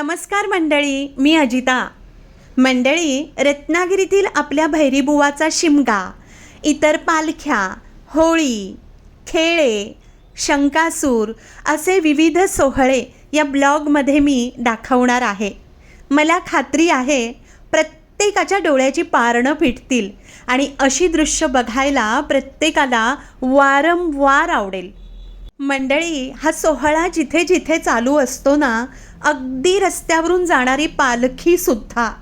नमस्कार मंडळी मी अजिता. मंडळी रत्नागिरीतील आपल्या भैरीबुवाचा शिमगा इतर पालख्या होळी खेळे शंकासूर असे विविध सोहळे या ब्लॉगमध्ये मी दाखवणार आहे. मला खात्री आहे प्रत्येकाच्या डोळ्याची पारणं फिटतील आणि अशी दृश्य बघायला प्रत्येकाला वारंवार आवडेल. मंडळी हा सोहळा जिथे जिथे चालू असतो ना अगदी रस्त्यावरून जाणारी पालखी सुद्धा.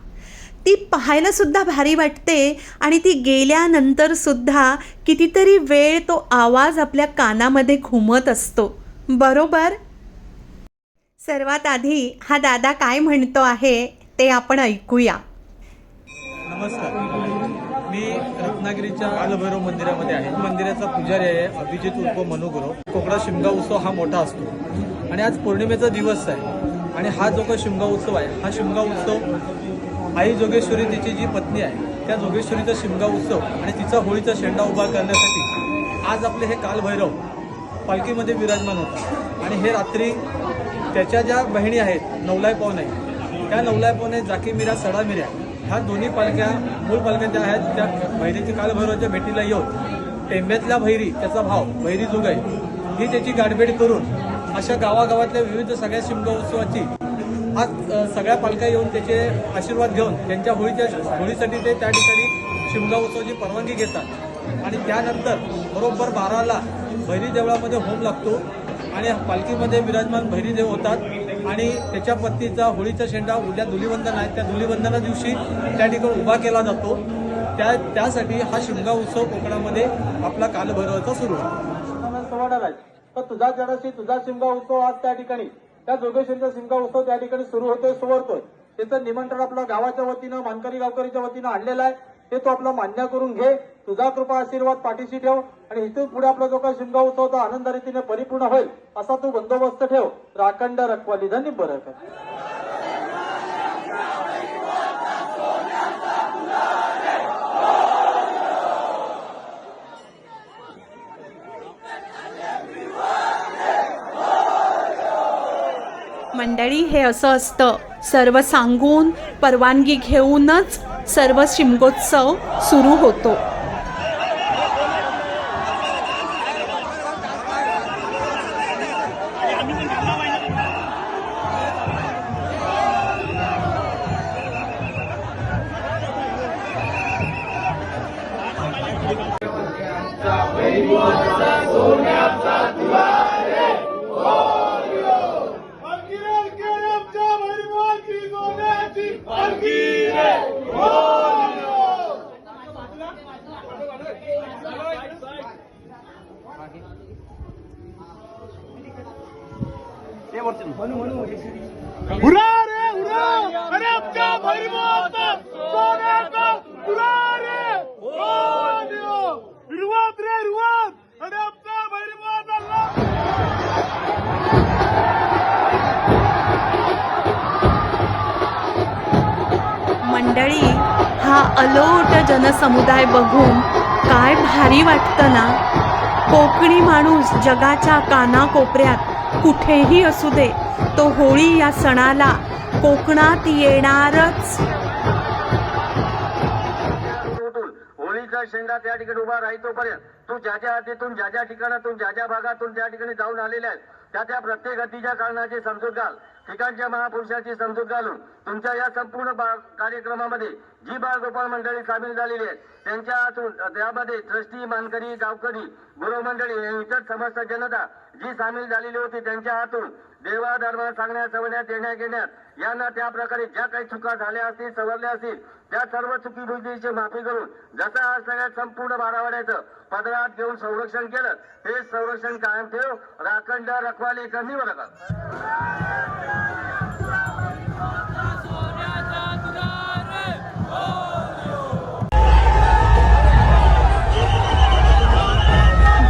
ती पाहायला सुद्धा भारी वाटते आणि ती गेल्यानंतर सुद्धा कितीतरी वेळ तो आवाज आपल्या कानामध्ये घुमत असतो. बरोबर? सर्वात आधी हा दादा काय म्हणतो आहे ते आपण ऐकूया. नमस्कार. रत्नागिरीच्या कालभैरव मंदिरामध्ये आहे. मंदिराचा पुजारी आहे अभिजित उर्फ मनुगुरव. कोकणात शिमगा उत्सव हा मोठा असतो. आणि आज पौर्णिमेचा दिवस आहे. आणि हा जो काही शिमगा उत्सव आहे हा शिमगा उत्सव आई जोगेश्वरी तिची जी पत्नी आहे त्या जोगेश्वरीचा शिमगा उत्सव आणि तिचा होळीचा शेंडा उभा करण्यासाठी आज आपले हे कालभैरव पालखीमध्ये विराजमान होतात. आणि हे रात्री त्याच्या ज्या बहिणी आहेत नवलाय पावणे त्या नवलाय पावणे जाकी मिऱ्या सडा मिऱ्या ह्या दोन्ही पालख्या मूळ पालख्या ज्या आहेत त्या भैरीची कालभैरवाच्या भेटीला येऊन टेंब्यातल्या भैरी त्याचा भाव भैरी जुगाई ही त्याची गाठभेट करून अशा गावागावातल्या विविध सगळ्या शिमगा उत्सवाची आज सगळ्या पालख्या येऊन त्याचे आशीर्वाद घेऊन त्यांच्या होळीच्या होळीसाठी ते त्या ठिकाणी शिमगा उत्सवाची परवानगी घेतात. आणि त्यानंतर बरोबर बाराला भैरी देवळामध्ये होम लागतो आणि पालखीमध्ये विराजमान भैरी देव होतात. आणि त्याच्या पत्नीचा होळीचा शेंडा उद्या धुलीवंदन आहे. त्या धुलीवंदना दिवशी त्या ठिकाणी उभा केला जातो. त्या त्यासाठी हा शिमगा उत्सव कोकणामध्ये आपला कालभैरवाचा सुरू आहे. तर तुझा जराशी तुझा शिमगा उत्सव आज त्या ठिकाणी. त्या जोगेश्वरीचा शिमगा उत्सव त्या ठिकाणी सुरू होतोय सुवरतोय त्याचं निमंत्रण आपलं गावाच्या वतीनं मानकरी गावकरीच्या वतीनं आणलेलं आहे. ते तू आपलं मान्य करून घे. तुझा कृपा आशीर्वाद पाठीशी ठेव आणि इथून पुढे आपला जो काही शिमगा उत्सव तो आनंद रीतीने परिपूर्ण होईल असा तू बंदोबस्त ठेव. राखंड रखवाली धनी बरं कर. मंडळी हे असं असतं. सर्व सांगून परवानगी घेऊनच सर्व शिमगोत्सव सुरू होतो. मंडळी हा अलोट जनसमुदाय बघून काय भारी वाटतं ना? कोकणी माणूस जगाच्या कानाकोपऱ्यात कुठेही असू दे तो होळी या सणाला कोकणात येणारच. उठून होळीचा त्या ठिकाणी उभा राहतोपर्यंत तू ज्या ज्या हातीतून ज्या ज्या ठिकाणातून ज्या ज्या भागातून त्या ठिकाणी जाऊन आलेल्या आहेत त्या त्या प्रत्येक हतीच्या कारणाची समजूत घाल. ठिकाणच्या महापुरुषाची समजूत घालून तुमच्या या संपूर्ण कार्यक्रमामध्ये जी बाळगोपाळ मंडळी सामील झालेली आहेत त्यांच्या हातून त्यामध्ये ट्रस्टी मानकरी गावकरी गुरुमंडळी इतर समस्त जनता जी सामील झालेली होती त्यांच्या हातून देवा धर्म सांगण्यात सवण्यात देण्यात घेण्यात यांना त्या प्रकारे ज्या काही चुका झाल्या असतील सवरल्या असतील त्या सर्व चुकी बुद्धीची माफी करून जसं आज सगळ्यात संपूर्ण बारावाड्याचं पदरात घेऊन संरक्षण केलं हे संरक्षण कायम ठेव. राखंड रखवाले कमी बरं का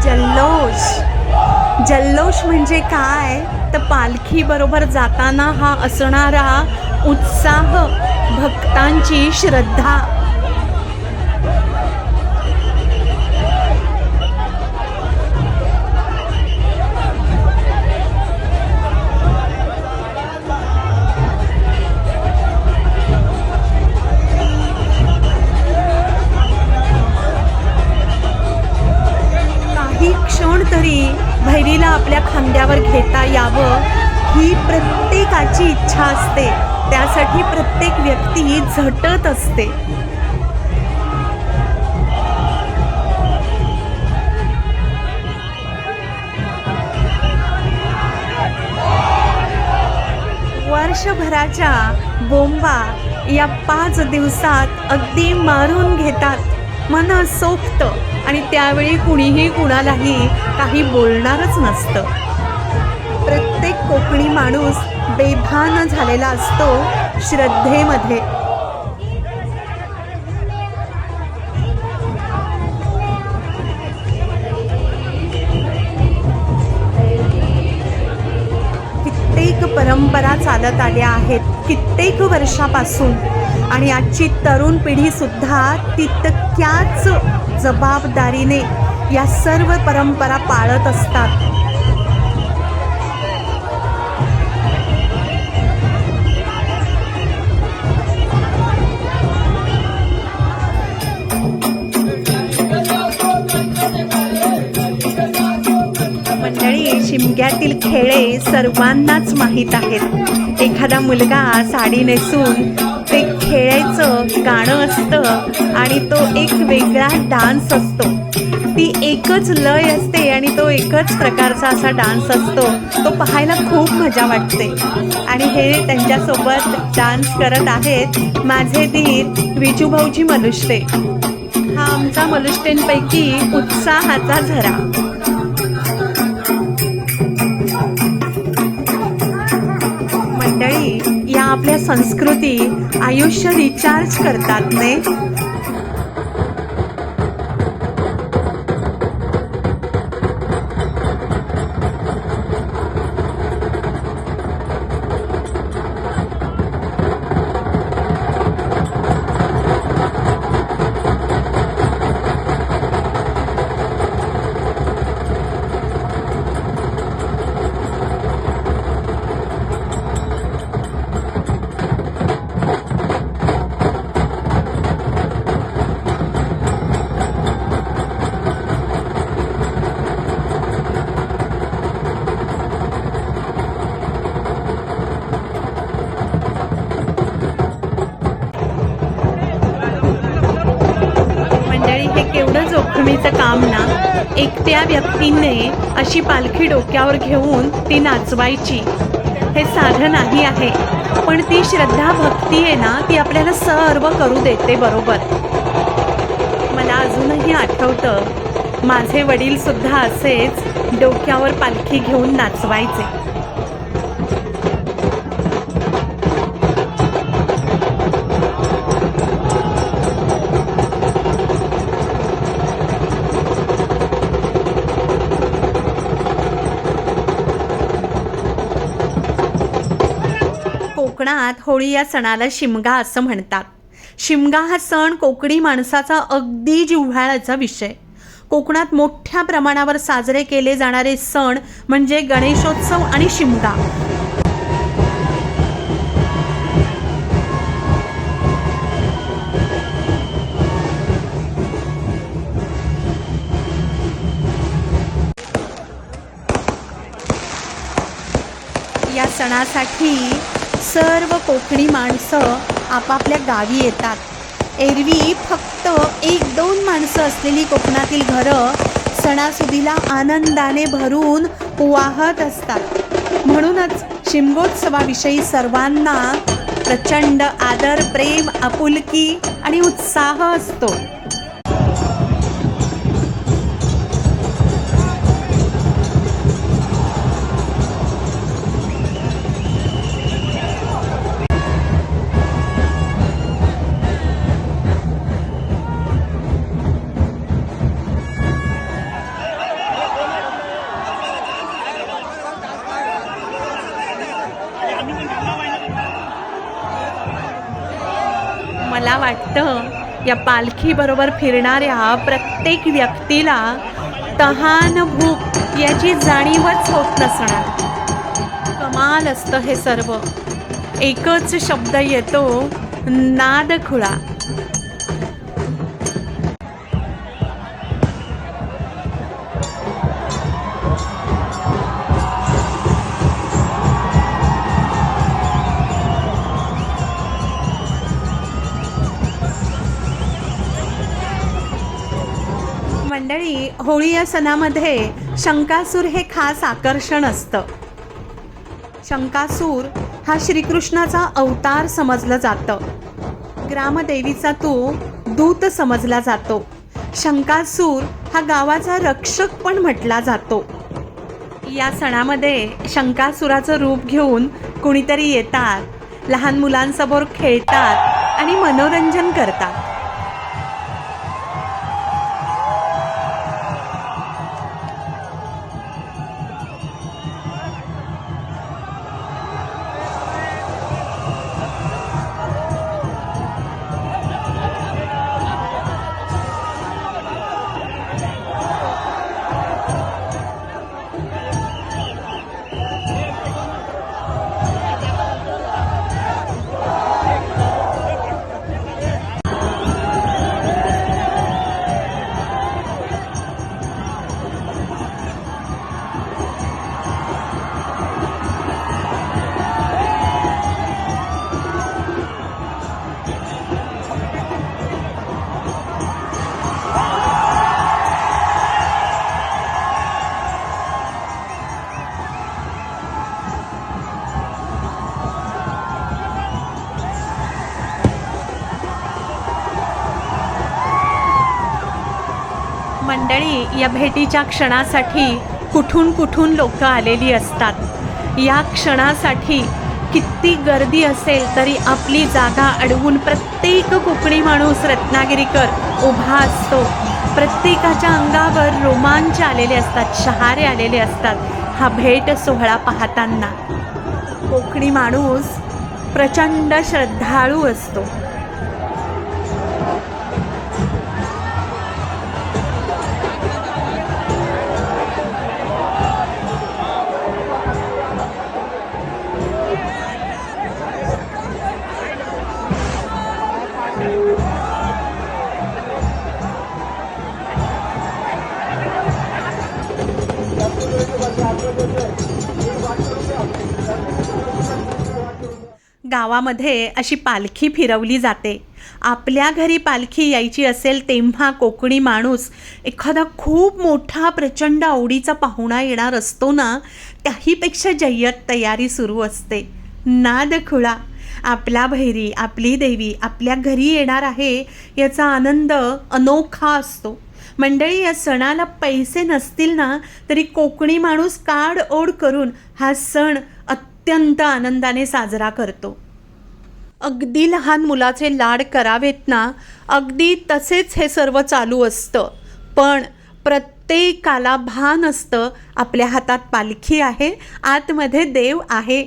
जल्लोष. जल्लोष म्हणजे काय? तर पालखी बरोबर जाताना हा असणारा उत्साह. भक्तांची श्रद्धा. काही क्षण तरी भैरीला आपल्या खांद्यावर घेता यावं. ही प्रत्येकाची इच्छा असते. त्यासाठी प्रत्येक व्यक्ती झटत असते. वर्षभराच्या बोंबा या पाच दिवसात अगदी मारून घेतात. मन सोपतं आणि त्यावेळी कुणीही कुणालाही काही बोलणारच नसतं. कोकणी माणूस बेभान झालेला असतो श्रद्धेमध्ये. कित्येक परंपरा चालत आल्या आहेत कित्येक वर्षापासून. आणि आजची तरुण पिढी सुद्धा तितक्याच जबाबदारीने या सर्व परंपरा पाळत असतात. शिमग्यातील खेळे सर्वांनाच माहीत आहेत. एखादा मुलगा साडी नेसून ते खेळायचं गाणं असतं आणि तो एक वेगळा डान्स असतो. ती एकच लय असते आणि तो एकच प्रकारचा असा डान्स असतो. तो पाहायला खूप मजा वाटते. आणि हे त्यांच्यासोबत डान्स करत आहेत माझे धीर विजूभाऊजी मनुष्टे हा आमचा मनुष्टेंपैकी उत्साहाचा झरा. या आपल्या संस्कृती आयुष्य रिचार्ज करतात ने? केवढं काम ना एकट्या व्यक्तीने अशी पालखी डोक्यावर घेऊन ती नाचवायची. हे साधं नाही आहे पण ती श्रद्धा भक्ती आहे ना ती आपल्याला सर्व करू देते बरोबर. मला अजूनही आठवतं माझे वडील सुद्धा असेच डोक्यावर पालखी घेऊन नाचवायचे. कोकणात होळी या सणाला शिमगा असं म्हणतात. शिमगा हा सण कोकणी माणसाचा अगदी जिव्हाळ्याचा विषय. कोकणात मोठ्या प्रमाणावर साजरे केले जाणारे सण म्हणजे गणेशोत्सव आणि शिमगा. या सणासाठी सर्व कोकणी माणसं आपापल्या गावी येतात. एरवी फक्त एक दोन माणसं असलेली कोकणातील घरं सणासुदीला आनंदाने भरून वाहत असतात. म्हणूनच शिमगोत्सवाविषयी सर्वांना प्रचंड आदर प्रेम आपुलकी आणि उत्साह असतो. वाटतं या पालखीबरोबर फिरणाऱ्या प्रत्येक व्यक्तीला तहान भूक याची जाणीवच होत नसणार. कमाल असतं हे सर्व. एकच शब्द येतो नाद मंडळी होळी या सणामध्ये शंकासूर हे खास आकर्षण असतं. शंकासूर हा श्रीकृष्णाचा अवतार समजलं जातं. ग्रामदेवीचा तो दूत समजला जातो. शंकासूर हा गावाचा रक्षक पण म्हटला जातो. या सणामध्ये शंकासुराचं रूप घेऊन कुणीतरी येतात लहान मुलांसमोर खेळतात आणि मनोरंजन करतात. मंडळी या भेटीच्या क्षणासाठी कुठून कुठून लोक आलेली असतात? या क्षणासाठी किती गर्दी असेल तरी आपली जागा अडवून प्रत्येक कोकणी माणूस रत्नागिरीकर उभा असतो. प्रत्येकाच्या अंगावर रोमांच आलेले असतात शहारे आलेले असतात. हा भेट सोहळा पाहताना कोकणी माणूस प्रचंड श्रद्धाळू असतो. गावामध्ये अशी पालखी फिरवली जाते. आपल्या घरी पालखी यायची असेल तेव्हा कोकणी माणूस एखादा खूप मोठा प्रचंड आवडीचा पाहुणा येणार असतो ना त्याहीपेक्षा जय्यत तयारी सुरू असते. नाद खुळा. आपला भैरी आपली देवी आपल्या घरी येणार आहे याचा आनंद अनोखा असतो. मंडळी या सणाला पैसे नसतील ना तरी कोकणी माणूस काड ओढ करून हा सण अत्यंत आनंदाने साजरा करतो. अगदी लहान मुलाचे लाड करावेत ना अगदी तसेच हे सर्व चालू असतं. पण प्रत्येकाला भान असतं आपल्या हातात पालखी आहे आतमध्ये देव आहे.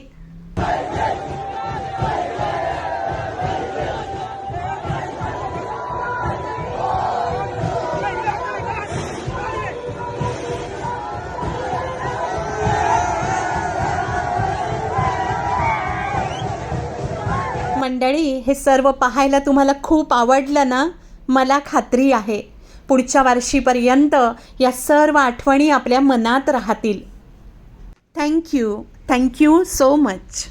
मंडळी हे सर्व पाहायला तुम्हाला खूप आवडलं ना? मला खात्री आहे. पुढच्या वर्षीपर्यंत या सर्व आठवणी आपल्या मनात राहतील. Thank you thank you so much